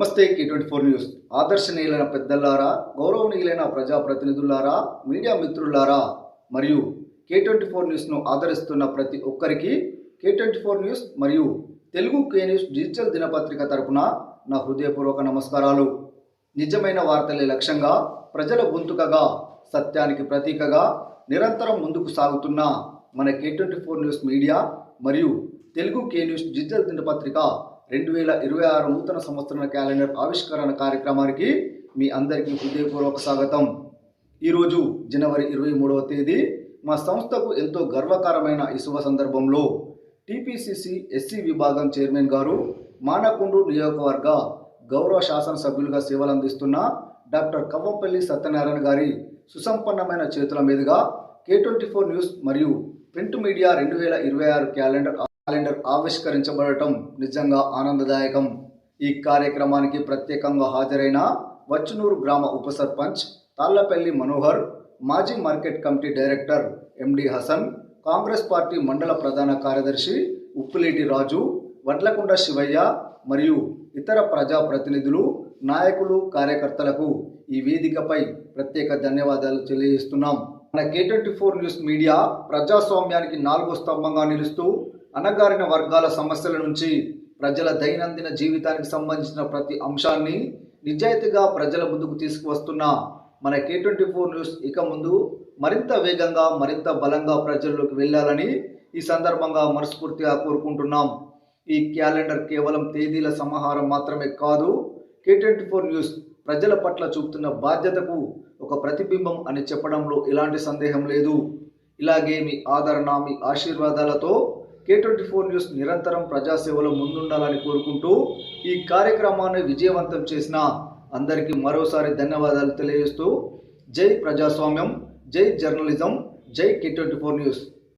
నమస్తే K twenty four news. ఆదర్శనీయులైన పెద్దలారా గౌరవనీయులైన ప్రజాప్రతినిధులారా మీడియా మిత్రులారా మరియు కే ట్వంటీ ఫోర్ న్యూస్ను ఆదరిస్తున్న ప్రతి ఒక్కరికి కే ట్వంటీ ఫోర్ న్యూస్ మరియు తెలుగు కే న్యూస్ డిజిటల్ దినపత్రిక తరపున నా హృదయపూర్వక నమస్కారాలు. నిజమైన వార్తలే లక్ష్యంగా ప్రజల గొంతుకగా సత్యానికి ప్రతీకగా నిరంతరం ముందుకు సాగుతున్న మన K twenty four news media మరియు తెలుగు కే న్యూస్ డిజిటల్ దినపత్రిక రెండు వేల ఇరవై ఆరు నూతన సంవత్సర క్యాలెండర్ ఆవిష్కరణ కార్యక్రమానికి మీ అందరికీ హృదయపూర్వక స్వాగతం. ఈరోజు జనవరి ఇరవై మూడవ తేదీ మా సంస్థకు ఎంతో గర్వకారమైన ఈ శుభ సందర్భంలో టీపీసీసీ ఎస్సీ విభాగం చైర్మన్ గారు మానకొండూరు నియోజకవర్గ గౌరవ శాసనసభ్యులుగా సేవలు అందిస్తున్న డాక్టర్ కవ్వంపల్లి సత్యనారాయణ గారి సుసంపన్నమైన చేతుల మీదుగా కే ట్వంటీ ఫోర్ న్యూస్ మరియు ప్రింట్ మీడియా రెండు వేల ఇరవై ఆరు క్యాలెండర్ క్యాలెండర్ ఆవిష్కరించబడటం నిజంగా ఆనందదాయకం. ఈ కార్యక్రమానికి ప్రత్యేకంగా హాజరైన వచ్చునూరు గ్రామ ఉప సర్పంచ్ తాళ్ళపల్లి మనోహర్ మాజీ market committee director MD Hasan Congress party మండల ప్రధాన కార్యదర్శి ఉప్పులేటి రాజు వడ్లకొండ శివయ్య మరియు ఇతర ప్రజాప్రతినిధులు నాయకులు కార్యకర్తలకు ఈ వేదికపై ప్రత్యేక ధన్యవాదాలు తెలియజేస్తున్నాం. మన K twenty four news media ప్రజాస్వామ్యానికి నాలుగో స్తంభంగా నిలుస్తూ అణగారిన వర్గాల సమస్యల నుంచి ప్రజల దైనందిన జీవితానికి సంబంధించిన ప్రతి అంశాన్ని నిజాయితీగా ప్రజల ముందుకు తీసుకువస్తున్న మన కే ట్వంటీ ఫోర్ న్యూస్ ఇక ముందు మరింత వేగంగా మరింత బలంగా ప్రజల్లోకి వెళ్ళాలని ఈ సందర్భంగా మనస్ఫూర్తిగా కోరుకుంటున్నాం. ఈ క్యాలెండర్ కేవలం తేదీల సమాహారం మాత్రమే కాదు కే ట్వంటీ ఫోర్ న్యూస్ ప్రజల పట్ల చూపుతున్న బాధ్యతకు ఒక ప్రతిబింబం అని చెప్పడంలో ఎలాంటి సందేహం లేదు. ఇలాగే మీ ఆదరణ మీ ఆశీర్వాదాలతో కే ట్వంటీ ఫోర్ న్యూస్ నిరంతరం ప్రజాసేవలో ముందుండాలని కోరుకుంటూ ఈ కార్యక్రమాన్ని విజయవంతం చేసిన అందరికీ మరోసారి ధన్యవాదాలు తెలియజేస్తూ జై ప్రజాస్వామ్యం జై జర్నలిజం జై కే ట్వంటీ ఫోర్ న్యూస్